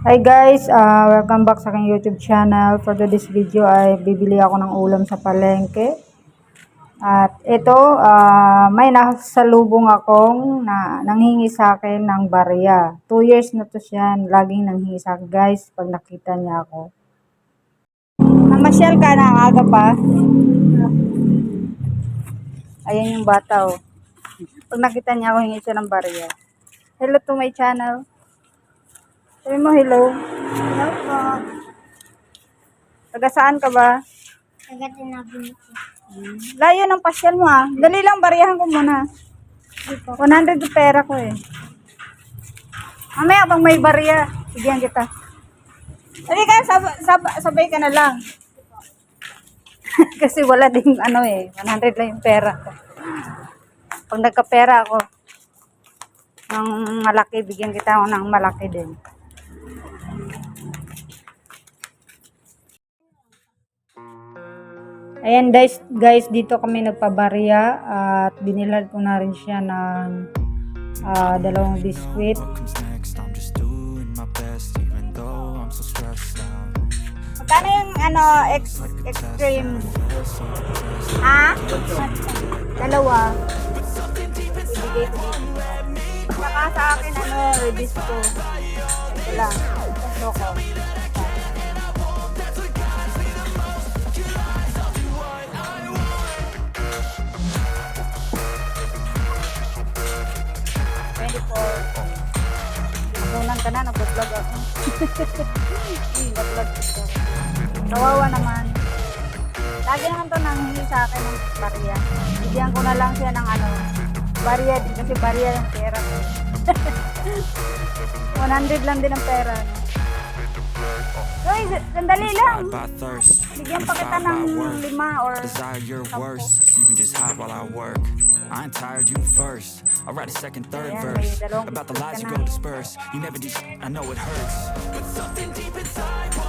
Hi guys, uh, welcome back sa aking YouTube channel. For today's video ay bibili ako ng ulam sa palengke. At ito, uh, may nasalubong akong na nanghingi sa akin ng barya. Two years na to siya, laging nanghingi sa akin guys pag nakita niya ako. Namasyal ka na, aga pa. Ayan yung bata oh. Pag nakita niya ako, hingi siya ng barya. Hello to my channel. Sabi mo hello. Hello po. Taga saan ka ba? Taga tinabi ko. Layo ng pasyal mo ah. Dali lang, bariyahan ko muna. Dito. 100 yung pera ko eh. Mamaya pag may bariya, bigyan kita. Dali ka, sab sab- sabay ka na lang. Kasi wala ding ano eh, 100 lang yung pera ko. Pag nagkapera ako, ng malaki, bigyan kita ako ng malaki din. Ayan guys, guys dito kami nagpabarya at binilad ko na rin siya ng ah, dalawang biskwit. Magkano yung ano, ex extreme? Ha? Dalawa. Ibigay ko dito. Saka sa akin ano, rebisco. Ito lang. Soko. Ka na, nag-vlog ako. Nag-vlog ko. Kawawa naman. Lagi naman to nanghingi sa akin ng barya. Bigyan ko na lang siya ng ano, barya din kasi barya yung pera ko. 100 lang din ang pera. Uy, sandali lang. By Bigyan pa kita ng lima or desire your worst, so you can just hide while I work. I ain't tired, you first. I'll write a second, third Ayan, verse about the lies you go disperse. You never sh- I know it hurts.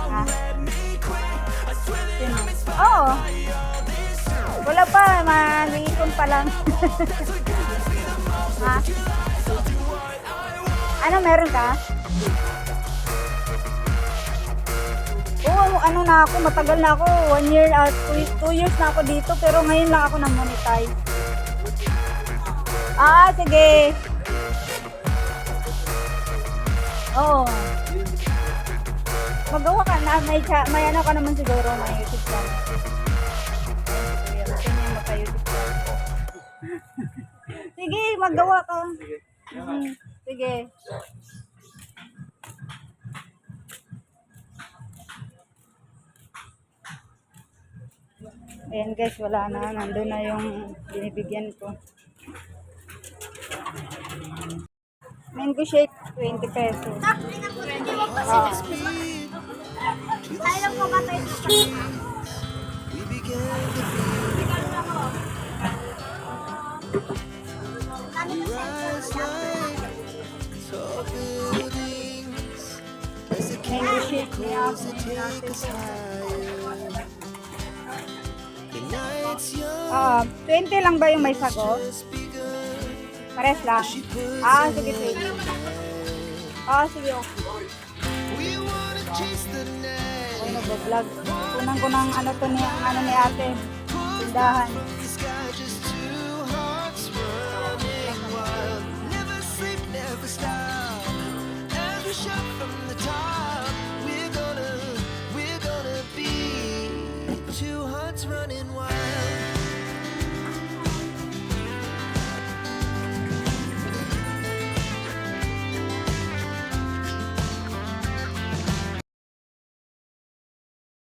Ha? Sino? Oo. Wala pa, mag-iipon pa lang. ha? Ano, meron ka? Oo, ano na ako, matagal na ako. One year, uh, two, two years na ako dito, pero ngayon lang ako na-monetize. Ah, sige. Oo. Magawa ka na, may, cha- may ano ka naman siguro, may YouTube channel. Sige, magawa ka. Mhm. Sige. Ayan guys, wala na. Nandun na yung binibigyan ko. Mango shake, 20 pesos. Oo. Kailan po ba tayo Mango shake niya ako. Ah, 20 lang ba yung may sago? Pares lang. Ah, sige, sige. Ah, sige. okay. Ako nag-vlog. Kunan ko ano to ni, ano ni ate. Tindahan.